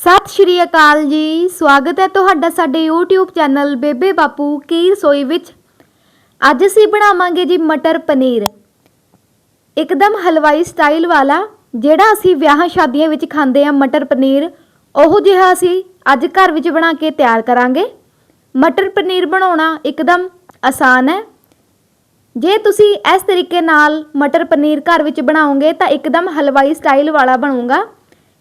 ਸਤਿ ਸ਼੍ਰੀ ਅਕਾਲ ਜੀ। ਸਵਾਗਤ ਹੈ ਤੁਹਾਡਾ ਸਾਡੇ YouTube ਚੈਨਲ ਬੇਬੇ ਬਾਪੂ ਕੀ ਰਸੋਈ ਵਿੱਚ। ਅੱਜ ਅਸੀਂ ਬਣਾਵਾਂਗੇ ਜੀ ਮਟਰ ਪਨੀਰ। ਇੱਕਦਮ ਹਲਵਾਈ ਸਟਾਈਲ ਵਾਲਾ, ਜਿਹੜਾ ਅਸੀਂ ਵਿਆਹਾਂ ਸ਼ਾਦੀਆਂ ਵਿੱਚ ਖਾਂਦੇ ਆ ਮਟਰ ਪਨੀਰ, ਉਹ ਜਿਹਾ ਅਸੀਂ ਅੱਜ ਘਰ ਵਿੱਚ ਬਣਾ ਕੇ ਤਿਆਰ ਕਰਾਂਗੇ। ਮਟਰ ਪਨੀਰ ਬਣਾਉਣਾ ਇੱਕਦਮ ਆਸਾਨ ਹੈ। ਜੇ ਤੁਸੀਂ ਇਸ ਤਰੀਕੇ ਨਾਲ ਮਟਰ ਪਨੀਰ ਘਰ ਵਿੱਚ ਬਣਾਓਗੇ ਤਾਂ ਇੱਕਦਮ ਹਲਵਾਈ ਸਟਾਈਲ ਵਾਲਾ ਬਣੂਗਾ।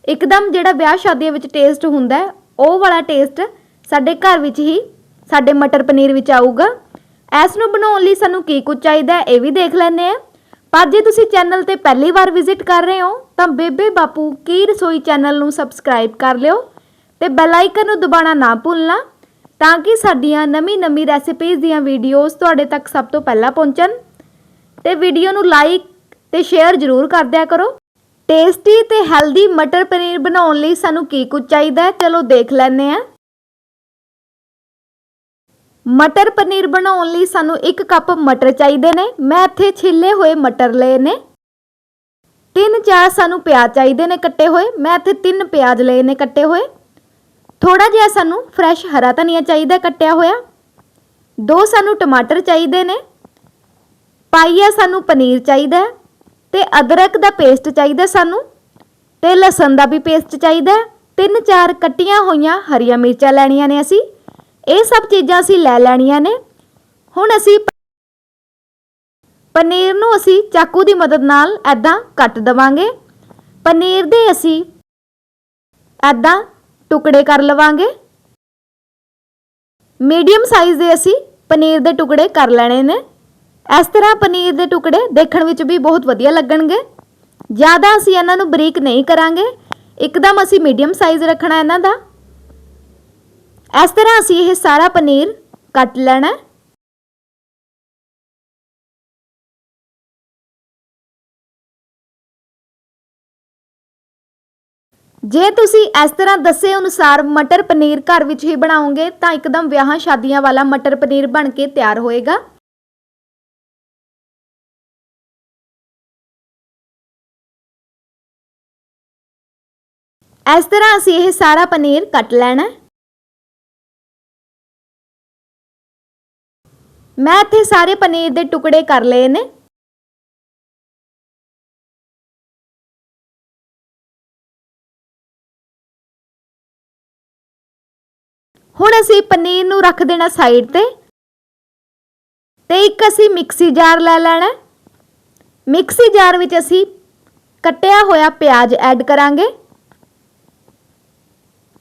ਇੱਕਦਮ ਜਿਹੜਾ ਵਿਆਹ ਸ਼ਾਦੀਆਂ ਵਿੱਚ ਟੇਸਟ ਹੁੰਦਾ ਉਹ ਵਾਲਾ ਟੇਸਟ ਸਾਡੇ ਘਰ ਵਿੱਚ ਹੀ, ਸਾਡੇ ਮਟਰ ਪਨੀਰ ਵਿੱਚ ਆਊਗਾ। ਇਸ ਨੂੰ ਬਣਾਉਣ ਲਈ ਸਾਨੂੰ ਕੀ ਕੁਝ ਚਾਹੀਦਾ ਇਹ ਵੀ ਦੇਖ ਲੈਂਦੇ ਆ ਪਰ ਜੇ ਤੁਸੀਂ ਚੈਨਲ ਤੇ ਪਹਿਲੀ ਵਾਰ ਵਿਜ਼ਿਟ ਕਰ ਰਹੇ ਹੋ, ਤਾਂ ਬੇਬੇ ਬਾਪੂ ਕੀ ਰਸੋਈ ਚੈਨਲ ਨੂੰ ਸਬਸਕ੍ਰਾਈਬ ਕਰ ਲਿਓ ਤੇ ਬੈਲ ਆਈਕਨ ਨੂੰ ਦਬਾਉਣਾ ਨਾ ਭੁੱਲਣਾ ਤਾਂ ਕਿ ਸਾਡੀਆਂ ਨਵੀਂ-ਨਵੀਂ ਰੈਸਿਪੀਜ਼ ਦੀਆਂ ਵੀਡੀਓਜ਼ ਤੁਹਾਡੇ ਤੱਕ ਸਭ ਤੋਂ ਪਹਿਲਾਂ ਪਹੁੰਚਣ। ਤੇ ਵੀਡੀਓ ਨੂੰ ਲਾਈਕ ਤੇ ਸ਼ੇਅਰ ਜ਼ਰੂਰ ਕਰ ਦਿਆ ਕਰੋ। ਟੇਸਟੀ ਤੇ ਹੈਲਦੀ ਮਟਰ ਪਨੀਰ ਬਣਾਉਣ ਲਈ ਸਾਨੂੰ ਕੀ ਕੁਝ ਚਾਹੀਦਾ ਹੈ? ਚਲੋ ਦੇਖ ਲੈਂਦੇ ਹਾਂ। ਮਟਰ ਪਨੀਰ ਬਣਾਉਣ ਲਈ ਸਾਨੂੰ 1 ਕੱਪ ਮਟਰ ਚਾਹੀਦੇ ਨੇ। ਮੈਂ ਇੱਥੇ ਛਿੱਲੇ ਹੋਏ ਮਟਰ ਲਏ ਨੇ। 3-4 ਸਾਨੂੰ ਪਿਆਜ਼ ਚਾਹੀਦੇ ਨੇ ਕੱਟੇ ਹੋਏ। ਮੈਂ ਇੱਥੇ 3 ਪਿਆਜ਼ ਲਏ ਨੇ ਕੱਟੇ ਹੋਏ। ਥੋੜਾ ਜਿਹਾ ਸਾਨੂੰ ਫਰੈਸ਼ ਹਰਾ ਧਨੀਆ ਚਾਹੀਦਾ ਕੱਟਿਆ ਹੋਇਆ। ਦੋ ਸਾਨੂੰ ਟਮਾਟਰ ਚਾਹੀਦੇ ਨੇ। ਪਾਈਆ ਸਾਨੂੰ ਪਨੀਰ ਚਾਹੀਦਾ ਤੇ ਅਦਰਕ ਦਾ ਪੇਸਟ ਚਾਹੀਦਾ ਸਾਨੂੰ, ਤੇ ਲਸਣ ਦਾ ਵੀ ਪੇਸਟ ਚਾਹੀਦਾ ਤਿੰਨ ਚਾਰ ਕੱਟੀਆਂ ਹੋਈਆਂ ਹਰੀਆਂ ਮਿਰਚਾਂ ਲੈਣੀਆਂ ਨੇ ਅਸੀਂ। ਇਹ ਸਭ ਚੀਜ਼ਾਂ ਅਸੀਂ ਲੈ ਲੈਣੀਆਂ ਨੇ। ਹੁਣ ਅਸੀਂ ਪਨੀਰ ਨੂੰ ਅਸੀਂ ਚਾਕੂ ਦੀ ਮਦਦ ਨਾਲ ਐਦਾਂ ਕੱਟ ਦਵਾਂਗੇ। ਪਨੀਰ ਦੇ ਅਸੀਂ ਐਦਾਂ ਟੁਕੜੇ ਕਰ ਲਵਾਂਗੇ। ਮੀਡੀਅਮ ਸਾਈਜ਼ ਦੇ ਅਸੀਂ ਪਨੀਰ ਦੇ ਟੁਕੜੇ ਕਰ ਲੈਣੇ ਨੇ। ਇਸ ਤਰ੍ਹਾਂ ਪਨੀਰ ਦੇ ਟੁਕੜੇ ਦੇਖਣ ਵਿੱਚ ਵੀ ਬਹੁਤ ਵਧੀਆ ਲੱਗਣਗੇ। ਜ਼ਿਆਦਾ ਅਸੀਂ ਇਹਨਾਂ ਨੂੰ ਬਰੀਕ ਨਹੀਂ ਕਰਾਂਗੇ। ਇੱਕਦਮ ਅਸੀਂ ਮੀਡੀਅਮ ਸਾਈਜ਼ ਰੱਖਣਾ ਇਹਨਾਂ ਦਾ। ਇਸ ਤਰ੍ਹਾਂ ਅਸੀਂ ਇਹ ਸਾਰਾ ਪਨੀਰ ਕੱਟ ਲੈਣਾ। ਜੇ ਤੁਸੀਂ ਇਸ ਤਰ੍ਹਾਂ ਦੱਸੇ ਅਨੁਸਾਰ ਮਟਰ ਪਨੀਰ ਘਰ ਵਿੱਚ ਹੀ ਬਣਾਓਗੇ ਤਾਂ ਇੱਕਦਮ ਵਿਆਹਾਂ ਸ਼ਾਦੀਆਂ ਵਾਲਾ ਮਟਰ ਪਨੀਰ ਬਣ ਕੇ ਤਿਆਰ ਹੋਏਗਾ। ਇਸ ਤਰ੍ਹਾਂ ਅਸੀਂ ਇਹ ਸਾਰਾ ਪਨੀਰ ਕੱਟ ਲੈਣਾ ਮੈਂ ਇੱਥੇ ਸਾਰੇ ਪਨੀਰ ਦੇ ਟੁਕੜੇ ਕਰ ਲਏ ਨੇ। ਹੁਣ ਅਸੀਂ ਪਨੀਰ ਨੂੰ ਰੱਖ ਦੇਣਾ ਸਾਈਡ ਤੇ। ਤੇ ਇੱਕ ਅਸੀਂ ਮਿਕਸੀ ਜਾਰ ਲੈ ਲੈਣਾ ਮਿਕਸੀ ਜਾਰ ਵਿੱਚ ਅਸੀਂ ਕੱਟਿਆ ਹੋਇਆ ਪਿਆਜ਼ ਐਡ ਕਰਾਂਗੇ।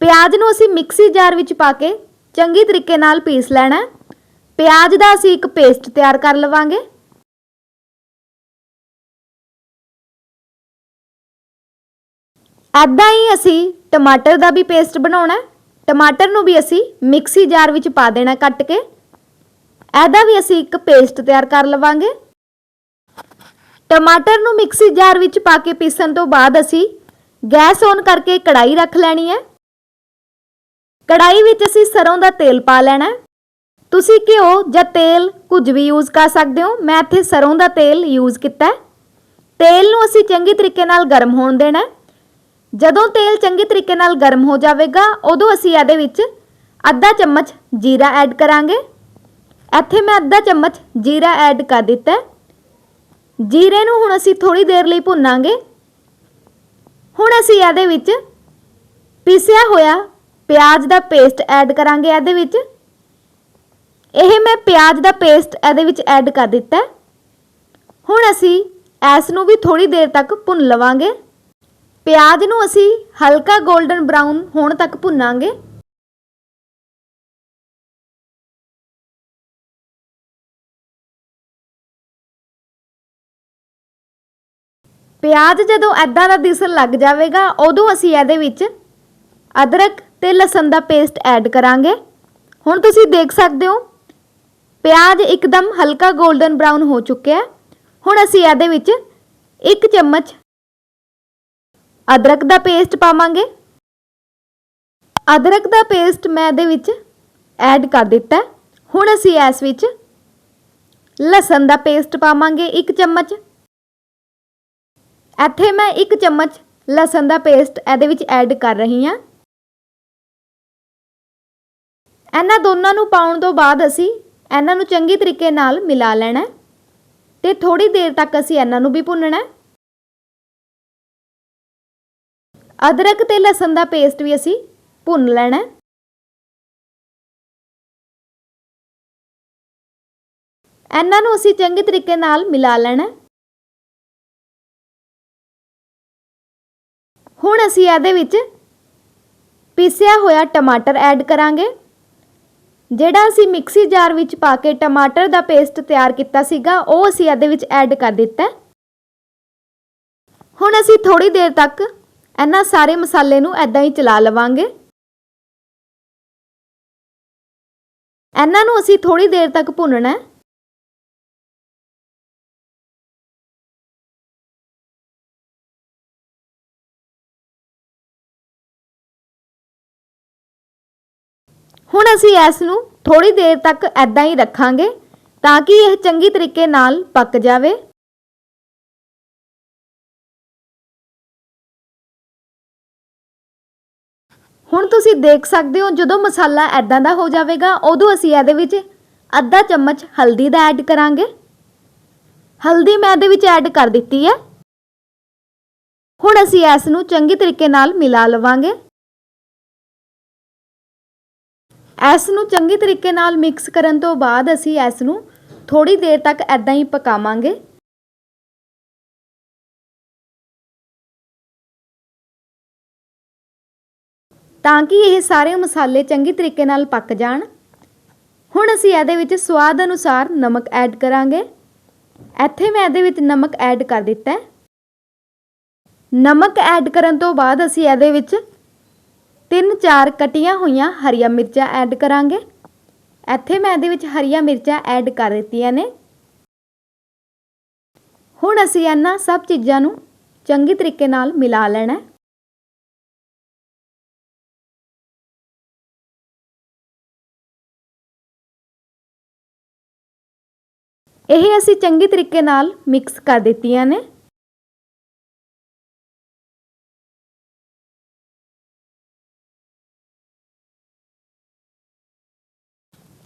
ਪਿਆਜ਼ ਨੂੰ ਅਸੀਂ ਮਿਕਸੀ ਜਾਰ ਵਿੱਚ ਪਾ ਕੇ ਚੰਗੀ ਤਰੀਕੇ ਨਾਲ ਪੀਸ ਲੈਣਾ ਪਿਆਜ਼ ਦਾ ਅਸੀਂ ਇੱਕ ਪੇਸਟ ਤਿਆਰ ਕਰ ਲਵਾਂਗੇ। ਐਦਾਂ ਹੀ ਅਸੀਂ ਟਮਾਟਰ ਦਾ ਵੀ ਪੇਸਟ ਬਣਾਉਣਾ ਟਮਾਟਰ ਨੂੰ ਵੀ ਅਸੀਂ ਮਿਕਸੀ ਜਾਰ ਵਿੱਚ ਪਾ ਦੇਣਾ ਕੱਟ ਕੇ। ਇਹਦਾ ਵੀ ਅਸੀਂ ਇੱਕ ਪੇਸਟ ਤਿਆਰ ਕਰ ਲਵਾਂਗੇ। ਟਮਾਟਰ ਨੂੰ ਮਿਕਸੀ ਜਾਰ ਵਿੱਚ ਪਾ ਕੇ ਪੀਸਣ ਤੋਂ ਬਾਅਦ ਅਸੀਂ ਗੈਸ ਔਨ ਕਰਕੇ ਕੜਾਈ ਰੱਖ ਲੈਣੀ ਹੈ। ਕੜਾਈ ਵਿੱਚ ਅਸੀਂ ਸਰੋਂ ਦਾ ਤੇਲ ਪਾ ਲੈਣਾ ਤੁਸੀਂ ਘਿਓ ਜਾਂ ਤੇਲ ਕੁਝ ਵੀ ਯੂਜ਼ ਕਰ ਸਕਦੇ ਹੋ। ਮੈਂ ਇੱਥੇ ਸਰੋਂ ਦਾ ਤੇਲ ਯੂਜ਼ ਕੀਤਾ ਤੇਲ ਨੂੰ ਅਸੀਂ ਚੰਗੇ ਤਰੀਕੇ ਨਾਲ ਗਰਮ ਹੋਣ ਦੇਣਾ ਜਦੋਂ ਤੇਲ ਚੰਗੇ ਤਰੀਕੇ ਨਾਲ ਗਰਮ ਹੋ ਜਾਵੇਗਾ, ਉਦੋਂ ਅਸੀਂ ਇਹਦੇ ਵਿੱਚ ਅੱਧਾ ਚਮਚ ਜੀਰਾ ਐਡ ਕਰਾਂਗੇ। ਇੱਥੇ ਮੈਂ ਅੱਧਾ ਚਮਚ ਜੀਰਾ ਐਡ ਕਰ ਦਿੱਤਾ ਜੀਰੇ ਨੂੰ ਹੁਣ ਅਸੀਂ ਥੋੜੀ ਦੇਰ ਲਈ ਭੁੰਨਾਂਗੇ। ਹੁਣ ਅਸੀਂ ਇਹਦੇ ਵਿੱਚ ਪੀਸਿਆ ਹੋਇਆ ਪਿਆਜ਼ ਦਾ ਪੇਸਟ ਐਡ ਕਰਾਂਗੇ ਇਹਦੇ ਵਿੱਚ। ਇਹ ਮੈਂ ਪਿਆਜ਼ ਦਾ ਪੇਸਟ ਇਹਦੇ ਵਿੱਚ ਐਡ ਕਰ ਦਿੱਤਾ। ਹੁਣ ਅਸੀਂ ਇਸ ਨੂੰ ਵੀ ਥੋੜੀ ਦੇਰ ਤੱਕ ਭੁੰਨ ਲਵਾਂਗੇ। ਪਿਆਜ਼ ਨੂੰ ਅਸੀਂ ਹਲਕਾ 골ਡਨ ਬ੍ਰਾਊਨ ਹੋਣ ਤੱਕ ਭੁੰਨਾਂਗੇ। ਪਿਆਜ਼ ਜਦੋਂ ਐਦਾਂ ਦਾ ਦਿਸਣ ਲੱਗ ਜਾਵੇਗਾ, ਉਦੋਂ ਅਸੀਂ ਇਹਦੇ ਵਿੱਚ ਅਦਰਕ ਤੇ ਲਸਣ ਦਾ ਪੇਸਟ ਐਡ ਕਰਾਂਗੇ। ਹੁਣ ਤੁਸੀਂ ਦੇਖ ਸਕਦੇ ਹੋ, ਪਿਆਜ਼ ਇੱਕਦਮ ਹਲਕਾ 골ਡਨ ਬ੍ਰਾਊਨ ਹੋ ਚੁੱਕਿਆ ਹੁਣ ਅਸੀਂ ਇਹਦੇ ਵਿੱਚ 1 ਚਮਚ ਅਦਰਕ ਦਾ ਪੇਸਟ ਪਾਵਾਂਗੇ। ਅਦਰਕ ਦਾ ਪੇਸਟ ਮੈਂ ਇਹਦੇ ਵਿੱਚ ਐਡ ਕਰ ਦਿੱਤਾ ਹੁਣ ਅਸੀਂ ਇਸ ਵਿੱਚ ਲਸਣ ਦਾ ਪੇਸਟ ਪਾਵਾਂਗੇ 1 ਚਮਚ। ਇੱਥੇ ਮੈਂ 1 ਚਮਚ ਲਸਣ ਦਾ ਪੇਸਟ ਇਹਦੇ ਵਿੱਚ ਐਡ ਕਰ ਰਹੀ ਹਾਂ। ਇਹਨਾਂ ਦੋਨਾਂ ਨੂੰ ਪਾਉਣ ਤੋਂ ਬਾਅਦ ਅਸੀਂ ਇਹਨਾਂ ਨੂੰ ਚੰਗੀ ਤਰੀਕੇ ਨਾਲ ਮਿਲਾ ਲੈਣਾ ਹੈ ਤੇ ਥੋੜੀ ਦੇਰ ਤੱਕ ਅਸੀਂ ਇਹਨਾਂ ਨੂੰ ਵੀ ਭੁੰਨਣਾ ਅਦਰਕ ਤੇ ਲਸਣ ਦਾ ਪੇਸਟ ਵੀ ਅਸੀਂ ਭੁੰਨ ਲੈਣਾ ਇਹਨਾਂ ਨੂੰ ਅਸੀਂ ਚੰਗੇ ਤਰੀਕੇ ਨਾਲ ਮਿਲਾ ਲੈਣਾ ਹੁਣ ਅਸੀਂ ਇਹਦੇ ਵਿੱਚ ਪੀਸਿਆ ਹੋਇਆ ਟਮਾਟਰ ਐਡ ਕਰਾਂਗੇ। ਜਿਹੜਾ ਅਸੀਂ ਮਿਕਸੀ ਜਾਰ ਵਿੱਚ ਪਾ ਕੇ ਟਮਾਟਰ ਦਾ ਪੇਸਟ ਤਿਆਰ ਕੀਤਾ ਸੀਗਾ, ਉਹ ਅਸੀਂ ਇਹਦੇ ਵਿੱਚ ਐਡ ਕਰ ਦਿੱਤਾ ਹੁਣ ਅਸੀਂ ਥੋੜੀ ਦੇਰ ਤੱਕ ਇਹਨਾਂ ਸਾਰੇ ਮਸਾਲੇ ਨੂੰ ਐਦਾਂ ਹੀ ਚਲਾ ਲਵਾਂਗੇ। ਇਹਨਾਂ ਨੂੰ ਅਸੀਂ ਥੋੜੀ ਦੇਰ ਤੱਕ ਭੁੰਨਣਾ ਹੈ। ਹੁਣ ਅਸੀਂ ਇਸ ਨੂੰ ਥੋੜੀ ਦੇਰ ਤੱਕ ਐਦਾਂ ਹੀ ਰੱਖਾਂਗੇ ਤਾਂ ਕਿ ਇਹ ਚੰਗੀ ਤਰੀਕੇ ਨਾਲ ਪੱਕ ਜਾਵੇ। ਹੁਣ ਤੁਸੀਂ ਦੇਖ ਸਕਦੇ ਹੋ ਜਦੋਂ ਮਸਾਲਾ ਐਦਾਂ ਦਾ ਹੋ ਜਾਵੇਗਾ, ਉਦੋਂ ਅਸੀਂ ਇਹਦੇ ਵਿੱਚ ਅੱਧਾ ਚਮਚ ਹਲਦੀ ਦਾ ਐਡ ਕਰਾਂਗੇ। ਹਲਦੀ ਮੈਂ ਇਹਦੇ ਵਿੱਚ ਐਡ ਕਰ ਦਿੱਤੀ ਹੈ। ਹੁਣ ਅਸੀਂ ਇਸ ਨੂੰ ਚੰਗੀ ਤਰੀਕੇ ਨਾਲ ਮਿਲਾ ਲਵਾਂਗੇ। ਇਸ ਨੂੰ ਚੰਗੇ ਤਰੀਕੇ ਨਾਲ ਮਿਕਸ ਕਰਨ ਤੋਂ ਬਾਅਦ ਅਸੀਂ ਇਸ ਨੂੰ ਥੋੜੀ ਦੇਰ ਤੱਕ ਐਦਾਂ ਹੀ ਪਕਾਵਾਂਗੇ। ਤਾਂ ਕਿ ਇਹ ਸਾਰੇ ਮਸਾਲੇ ਚੰਗੀ ਤਰੀਕੇ ਨਾਲ ਪੱਕ ਜਾਣ। ਹੁਣ ਅਸੀਂ ਇਹਦੇ ਵਿੱਚ ਸਵਾਦ ਅਨੁਸਾਰ ਨਮਕ ਐਡ ਕਰਾਂਗੇ। ਇੱਥੇ ਮੈਂ ਇਹਦੇ ਵਿੱਚ ਨਮਕ ਐਡ ਕਰ ਦਿੱਤਾ ਹੈ। ਨਮਕ ਐਡ ਕਰਨ ਤੋਂ ਬਾਅਦ ਅਸੀਂ ਇਹਦੇ ਵਿੱਚ ਤਿੰਨ ਚਾਰ ਕਟੀਆਂ ਹੋਈਆਂ ਹਰੀਆਂ ਮਿਰਚਾਂ ਐਡ ਕਰਾਂਗੇ। ਇੱਥੇ ਮੈਂ ਇਹਦੇ ਵਿੱਚ ਹਰੀਆਂ ਮਿਰਚਾਂ ਐਡ ਕਰ ਦਿੱਤੀਆਂ ਨੇ। ਹੁਣ ਅਸੀਂ ਇਹਨਾਂ ਸਭ ਚੀਜ਼ਾਂ ਨੂੰ ਚੰਗੀ ਤਰੀਕੇ ਨਾਲ ਮਿਲਾ ਲੈਣਾ ਇਹ ਅਸੀਂ ਚੰਗੀ ਤਰੀਕੇ ਨਾਲ ਮਿਕਸ ਕਰ ਦਿੱਤੀਆਂ ਨੇ।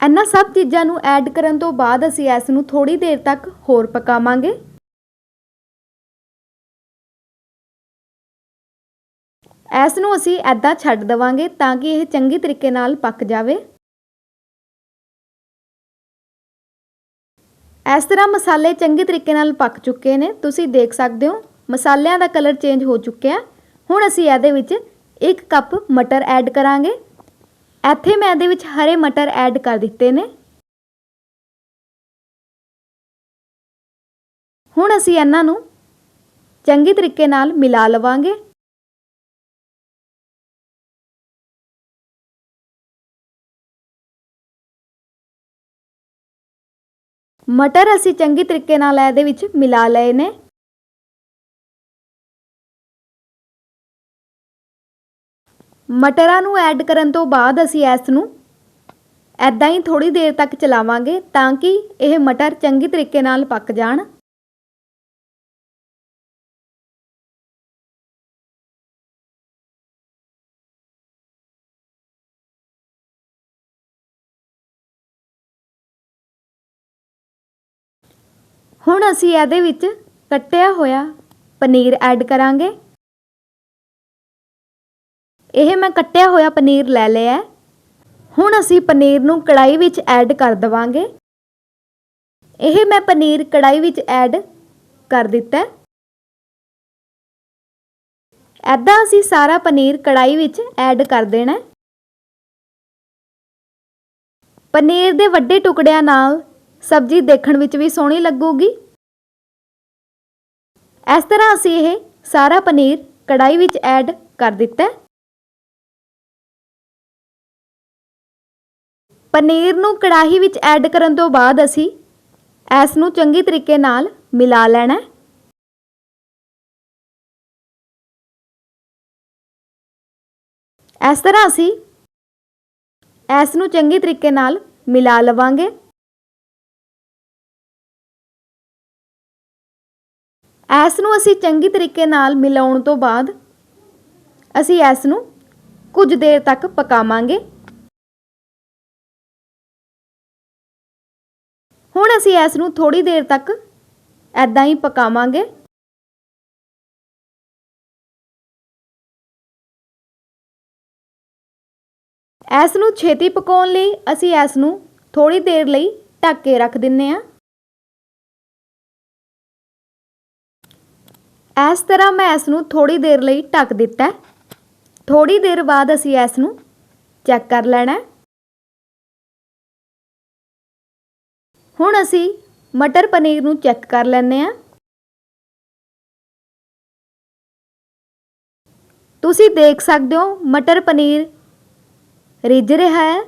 ਇਹਨਾਂ ਸਭ ਚੀਜ਼ਾਂ ਨੂੰ ਐਡ ਕਰਨ ਤੋਂ ਬਾਅਦ ਅਸੀਂ ਇਸ ਨੂੰ ਥੋੜੀ ਦੇਰ ਤੱਕ ਹੋਰ ਪਕਾਵਾਂਗੇ। ਇਸ ਨੂੰ ਅਸੀਂ ਐਦਾਂ ਛੱਡ ਦਵਾਂਗੇ ਤਾਂ ਕਿ ਇਹ ਚੰਗੀ ਤਰੀਕੇ ਨਾਲ ਪੱਕ ਜਾਵੇ। ਇਸ ਤਰ੍ਹਾਂ ਮਸਾਲੇ ਚੰਗੇ ਤਰੀਕੇ ਨਾਲ ਪੱਕ ਚੁੱਕੇ ਨੇ। ਤੁਸੀਂ ਦੇਖ ਸਕਦੇ ਹੋ, ਮਸਾਲਿਆਂ ਦਾ ਕਲਰ ਚੇਂਜ ਹੋ ਚੁੱਕਿਆ। ਹੁਣ ਅਸੀਂ ਇਹਦੇ ਵਿੱਚ 1 ਕੱਪ ਮਟਰ ਐਡ ਕਰਾਂਗੇ। ਇੱਥੇ ਮੈਂ ਇਹਦੇ ਵਿੱਚ ਹਰੇ ਮਟਰ ਐਡ ਕਰ ਦਿੱਤੇ ਨੇ। ਹੁਣ ਅਸੀਂ ਇਹਨਾਂ ਨੂੰ ਚੰਗੀ ਤਰੀਕੇ ਨਾਲ ਮਿਲਾ ਲਵਾਂਗੇ। ਮਟਰ ਅਸੀਂ ਚੰਗੀ ਤਰੀਕੇ ਨਾਲ ਇਹਦੇ ਵਿੱਚ ਮਿਲਾ ਲਏ ਨੇ। ਮਟਰਾਂ ਨੂੰ ਐਡ ਕਰਨ ਤੋਂ ਬਾਅਦ ਅਸੀਂ ਇਸ ਨੂੰ ਐਦਾਂ ਹੀ ਥੋੜੀ ਦੇਰ ਤੱਕ ਚਲਾਵਾਂਗੇ ਤਾਂ ਕਿ ਇਹ ਮਟਰ ਚੰਗੀ ਤਰੀਕੇ ਨਾਲ ਪੱਕ ਜਾਣ। ਹੁਣ ਅਸੀਂ ਇਹਦੇ ਵਿੱਚ ਕੱਟਿਆ ਹੋਇਆ ਪਨੀਰ ਐਡ ਕਰਾਂਗੇ। ਇਹ ਮੈਂ ਕੱਟਿਆ ਹੋਇਆ ਪਨੀਰ ਲੈ ਲਿਆ। ਹੁਣ ਅਸੀਂ ਪਨੀਰ ਨੂੰ ਕੜਾਈ ਵਿੱਚ ਐਡ ਕਰ ਦਵਾਂਗੇ। ਇਹ ਮੈਂ ਪਨੀਰ ਕੜਾਈ ਵਿੱਚ ਐਡ ਕਰ ਦਿੱਤਾ। ਐਦਾਂ ਅਸੀਂ ਸਾਰਾ ਪਨੀਰ ਕੜਾਈ ਵਿੱਚ ਐਡ ਕਰ ਦੇਣਾ। ਪਨੀਰ ਦੇ ਵੱਡੇ ਟੁਕੜਿਆਂ ਨਾਲ ਸਬਜ਼ੀ ਦੇਖਣ ਵਿੱਚ ਵੀ ਸੋਹਣੀ ਲੱਗੂਗੀ। ਇਸ ਤਰ੍ਹਾਂ ਅਸੀਂ ਇਹ ਸਾਰਾ ਪਨੀਰ ਕੜਾਈ ਵਿੱਚ ਐਡ ਕਰ ਦਿੱਤਾ। ਪਨੀਰ ਨੂੰ ਕੜਾਹੀ ਵਿੱਚ ਐਡ ਕਰਨ ਤੋਂ ਬਾਅਦ ਅਸੀਂ ਇਸ ਨੂੰ ਚੰਗੀ ਤਰੀਕੇ ਨਾਲ ਮਿਲਾ ਲੈਣਾ ਇਸ ਤਰ੍ਹਾਂ ਅਸੀਂ ਇਸ ਨੂੰ ਚੰਗੀ ਤਰੀਕੇ ਨਾਲ ਮਿਲਾ ਲਵਾਂਗੇ। ਇਸ ਨੂੰ ਅਸੀਂ ਚੰਗੀ ਤਰੀਕੇ ਨਾਲ ਮਿਲਾਉਣ ਤੋਂ ਬਾਅਦ ਅਸੀਂ ਇਸ ਨੂੰ ਕੁਝ ਦੇਰ ਤੱਕ ਪਕਾਵਾਂਗੇ। ਹੁਣ ਅਸੀਂ ਇਸ ਨੂੰ ਥੋੜੀ ਦੇਰ ਤੱਕ ਐਦਾਂ ਹੀ ਪਕਾਵਾਂਗੇ। ਇਸ ਨੂੰ ਛੇਤੀ ਪਕਾਉਣ ਲਈ ਅਸੀਂ ਇਸ ਨੂੰ ਥੋੜੀ ਦੇਰ ਲਈ ਢੱਕ ਕੇ ਰੱਖ ਦਿੰਨੇ ਆ ਇਸ ਤਰ੍ਹਾਂ ਮੈਂ ਇਸ ਨੂੰ ਥੋੜੀ ਦੇਰ ਲਈ ਢੱਕ ਦਿੱਤਾ। ਥੋੜੀ ਦੇਰ ਬਾਅਦ ਅਸੀਂ ਇਸ ਨੂੰ ਚੈੱਕ ਕਰ ਲੈਣਾ ਹੁਣ ਅਸੀਂ ਮਟਰ ਪਨੀਰ ਨੂੰ ਚੈੱਕ ਕਰ ਲੈਂਦੇ ਆ ਤੁਸੀਂ ਦੇਖ ਸਕਦੇ ਹੋ ਮਟਰ ਪਨੀਰ ਰਿੱਝ ਰਿਹਾ ਹੈ।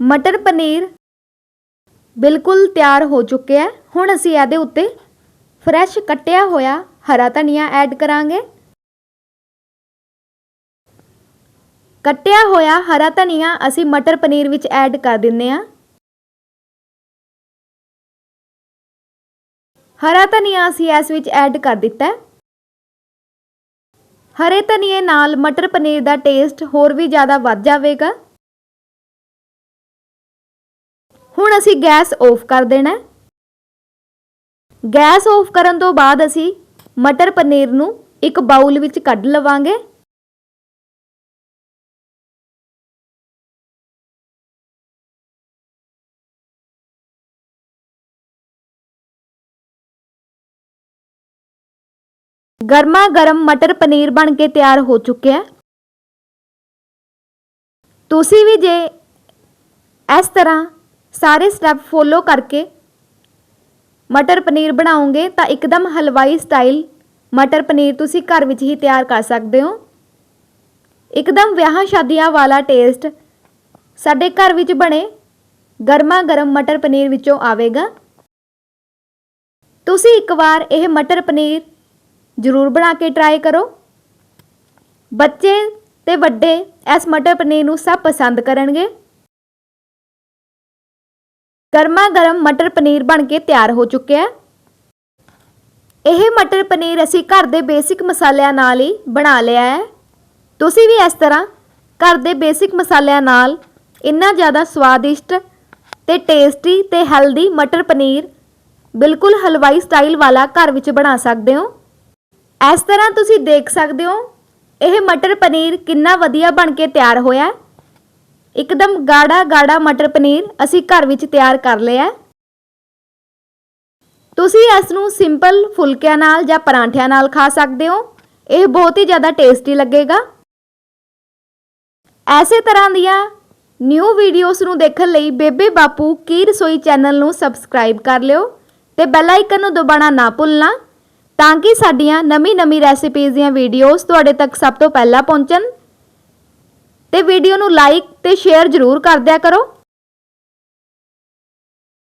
ਮਟਰ ਪਨੀਰ ਬਿਲਕੁਲ ਤਿਆਰ ਹੋ ਚੁੱਕਿਆ ਹੈ। ਹੁਣ ਅਸੀਂ ਇਹਦੇ ਉੱਤੇ ਫਰੈਸ਼ ਕੱਟਿਆ ਹੋਇਆ ਹਰਾ ਧਨੀਆ ਐਡ ਕਰਾਂਗੇ। ਕੱਟਿਆ ਹੋਇਆ ਹਰਾ ਧਨੀਆ ਅਸੀਂ ਮਟਰ ਪਨੀਰ ਵਿੱਚ ਐਡ ਕਰ ਦਿੰਨੇ ਆ ਹਰਾ ਧਨੀਆ ਅਸੀਂ ਇਸ ਵਿੱਚ ਐਡ ਕਰ ਦਿੱਤਾ ਹਰੇ ਧਨੀਏ ਨਾਲ ਮਟਰ ਪਨੀਰ ਦਾ ਟੇਸਟ ਹੋਰ ਵੀ ਜ਼ਿਆਦਾ ਵੱਧ ਜਾਵੇਗਾ। ਹੁਣ ਅਸੀਂ ਗੈਸ ਆਫ ਕਰ ਦੇਣਾ ਗੈਸ ਆਫ ਕਰਨ ਤੋਂ ਬਾਅਦ ਅਸੀਂ ਮਟਰ ਪਨੀਰ ਨੂੰ ਇੱਕ ਬਾਉਲ ਵਿੱਚ ਕੱਢ ਲਵਾਂਗੇ। ਗਰਮਾ ਗਰਮ ਮਟਰ ਪਨੀਰ ਬਣ ਕੇ ਤਿਆਰ ਹੋ ਚੁੱਕਿਆ ਤੁਸੀਂ ਵੀ ਜੇ ਇਸ ਤਰ੍ਹਾਂ ਸਾਰੇ ਸਟੈਪ ਫੋਲੋ ਕਰਕੇ ਮਟਰ ਪਨੀਰ ਬਣਾਉਂਗੇ ਤਾਂ ਇੱਕਦਮ ਹਲਵਾਈ ਸਟਾਈਲ ਮਟਰ ਪਨੀਰ ਤੁਸੀਂ ਘਰ ਵਿੱਚ ਹੀ ਤਿਆਰ ਕਰ ਸਕਦੇ ਹੋ। ਇੱਕਦਮ ਵਿਆਹਾਂ ਸ਼ਾਦੀਆਂ ਵਾਲਾ ਟੇਸਟ ਸਾਡੇ ਘਰ ਵਿੱਚ ਬਣੇ ਗਰਮਾ ਗਰਮ ਮਟਰ ਪਨੀਰ ਵਿੱਚੋਂ ਆਵੇਗਾ। ਤੁਸੀਂ ਇੱਕ ਵਾਰ ਇਹ ਮਟਰ ਪਨੀਰ ਜ਼ਰੂਰ ਬਣਾ ਕੇ ਟਰਾਈ ਕਰੋ। ਬੱਚੇ ਤੇ ਵੱਡੇ ਇਸ ਮਟਰ ਪਨੀਰ ਨੂੰ ਸਭ ਪਸੰਦ ਕਰਨਗੇ। ਗਰਮਾ ਗਰਮ ਮਟਰ ਪਨੀਰ ਬਣ ਕੇ ਤਿਆਰ ਹੋ ਚੁੱਕਿਆ ਹੈ। ਇਹ ਮਟਰ ਪਨੀਰ ਅਸੀਂ ਘਰ ਦੇ ਬੇਸਿਕ ਮਸਾਲਿਆਂ ਨਾਲ ਹੀ ਬਣਾ ਲਿਆ ਹੈ। ਤੁਸੀਂ ਵੀ ਇਸ ਤਰ੍ਹਾਂ ਘਰ ਦੇ ਬੇਸਿਕ ਮਸਾਲਿਆਂ ਨਾਲ ਇੰਨਾ ਜ਼ਿਆਦਾ ਸਵਾਦਿਸ਼ਟ ਤੇ ਟੇਸਟੀ ਤੇ ਹੈਲਦੀ ਮਟਰ ਪਨੀਰ ਬਿਲਕੁਲ ਹਲਵਾਈ ਸਟਾਈਲ ਵਾਲਾ ਘਰ ਵਿੱਚ ਬਣਾ ਸਕਦੇ ਹੋ। ਇਸ ਤਰ੍ਹਾਂ ਤੁਸੀਂ ਦੇਖ ਸਕਦੇ ਹੋ, ਇਹ ਮਟਰ ਪਨੀਰ ਕਿੰਨਾ ਵਧੀਆ ਬਣ ਕੇ ਤਿਆਰ ਹੋਇਆ ਇੱਕਦਮ ਗਾੜਾ ਗਾੜਾ ਮਟਰ ਪਨੀਰ ਅਸੀਂ ਘਰ ਵਿੱਚ ਤਿਆਰ ਕਰ ਲਿਆ ਤੁਸੀਂ ਇਸ ਨੂੰ ਸਿੰਪਲ ਫੁਲਕਿਆਂ ਨਾਲ ਜਾਂ ਪਰਾਂਠਿਆਂ ਨਾਲ ਖਾ ਸਕਦੇ ਹੋ। ਇਹ ਬਹੁਤ ਹੀ ਜ਼ਿਆਦਾ ਟੇਸਟੀ ਲੱਗੇਗਾ। ਐਸੇ ਤਰ੍ਹਾਂ ਦੀਆਂ ਨਿਊ ਵੀਡੀਓਜ਼ ਨੂੰ ਦੇਖਣ ਲਈ ਬੇਬੇ ਬਾਪੂ ਕੀ ਰਸੋਈ ਚੈਨਲ ਨੂੰ ਸਬਸਕ੍ਰਾਈਬ ਕਰ ਲਿਓ ਤੇ ਬੈਲ ਆਈਕਨ ਨੂੰ ਦਬਾਉਣਾ ਨਾ ਭੁੱਲਣਾ। ਤਾਂ ਕਿ ਸਾਡੀਆਂ ਨਵੀਂ-ਨਵੀਂ ਰੈਸਿਪੀਜ਼ ਦੀਆਂ ਵੀਡੀਓਜ਼ ਤੁਹਾਡੇ ਤੱਕ ਸਭ ਤੋਂ ਪਹਿਲਾਂ ਪਹੁੰਚਣ। ਤੇ ਵੀਡੀਓ ਨੂੰ ਲਾਈਕ ਤੇ ਸ਼ੇਅਰ ਜ਼ਰੂਰ ਕਰ ਦਿਆ ਕਰੋ।